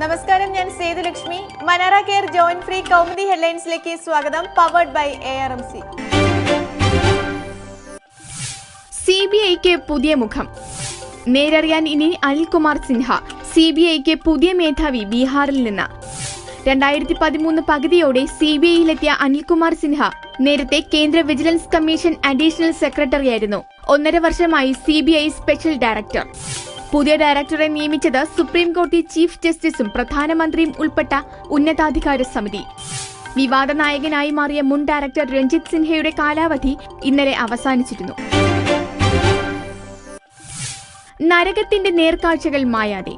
നമസ്കാരം ഞാൻ Sethulakshmi. Manara care joint free Kaumudi ഹെഡ്ലൈൻസിലേക്ക് സ്വാഗതം powered by A R M C C B ഐക്ക് പുതിയ മുഖം. നേരറിയാൻ ഇനി അനിൽകുമാർ സിൻഹ. സി ബി ഐക്ക് പുതിയ മേധാവി ബീഹാറിൽ നിന്ന്. രണ്ടായിരത്തി പതിമൂന്ന് പകുതിയോടെ സി ബി ഐയിലെത്തിയ അനിൽകുമാർ സിൻഹ നേരത്തെ കേന്ദ്ര വിജിലൻസ് കമ്മീഷൻ അഡീഷണൽ സെക്രട്ടറിയായിരുന്നു. ഒന്നര വർഷമായി C B I special director. പുതിയ ഡയറക്ടറെ നിയമിച്ചത് സുപ്രീം കോടതി ചീഫ് ജസ്റ്റിസും പ്രധാനമന്ത്രിയും ഉൾപ്പെട്ട ഉന്നതാധികാര സമിതി. വിവാദ നായകനായി മാറിയ മുൻ ഡയറക്ടർ രഞ്ജിത് സിൻഹയുടെ കാലാവധി ഇന്നലെ അവസാനിച്ചിരുന്നു. നരകത്തിന്റെ നേർക്കാഴ്ചകൾ മായാതെ.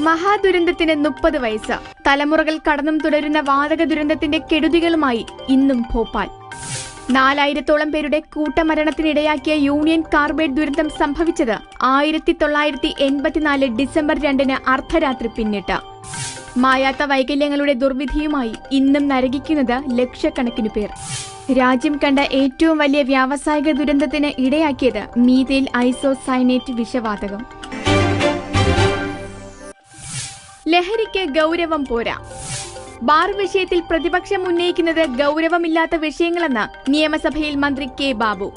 മഹാദുരന്തത്തിന് മുപ്പത് വയസ്സ്. തലമുറകൾ കടന്നും തുടരുന്ന വാതക ദുരന്തത്തിന്റെ കെടുതികളുമായി ഇന്നും ഭോപ്പാൽ. നാലായിരത്തോളം പേരുടെ കൂട്ടമരണത്തിനിടയാക്കിയ യൂണിയൻ കാർബൈഡ് ദുരന്തം സംഭവിച്ചത് ആയിരത്തി തൊള്ളായിരത്തി എൺപത്തിനാല് ഡിസംബർ രണ്ടിന് അർദ്ധരാത്രി പിന്നിട്ട. മായാത്ത വൈകല്യങ്ങളുടെ ദുർവിധിയുമായി ഇന്നും നരകിക്കുന്നത് ലക്ഷക്കണക്കിനു പേർ. രാജ്യം കണ്ട ഏറ്റവും വലിയ വ്യാവസായിക ദുരന്തത്തിന് ഇടയാക്കിയത് മീതയിൽ ഐസോസൈനേറ്റ് വിഷവാതകം. ലഹരിക്ക് ഗൗരവം പോരാ. ബാർ വിഷയത്തിൽ പ്രതിപക്ഷം ഉന്നയിക്കുന്നത് ഗൗരവമില്ലാത്ത വിഷയങ്ങളെന്ന് നിയമസഭയിൽ മന്ത്രി കെ ബാബു.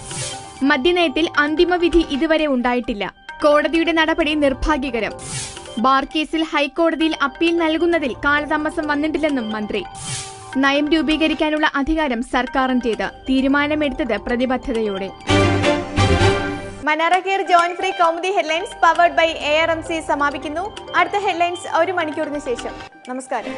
മദ്യനയത്തിൽ അന്തിമവിധി ഇതുവരെ ഉണ്ടായിട്ടില്ല. കോടതിയുടെ നടപടി നിർഭാഗ്യകരം. ബാർ കേസിൽ ഹൈക്കോടതിയിൽ അപ്പീൽ നൽകുന്നതിൽ കാലതാമസം വന്നിട്ടില്ലെന്നും മന്ത്രി. നയം രൂപീകരിക്കാനുള്ള അധികാരം സർക്കാരിന്റേത് തീരുമാനമെടുത്തത് പ്രതിബദ്ധതയോടെ. Manara care joint free Kaumudi headlines powered by A R M C സമാപിക്കുന്നു. അടുത്ത ഹെഡ്ലൈൻസ് ഒരു മണിക്കൂറിന് ശേഷം. നമസ്കാരം.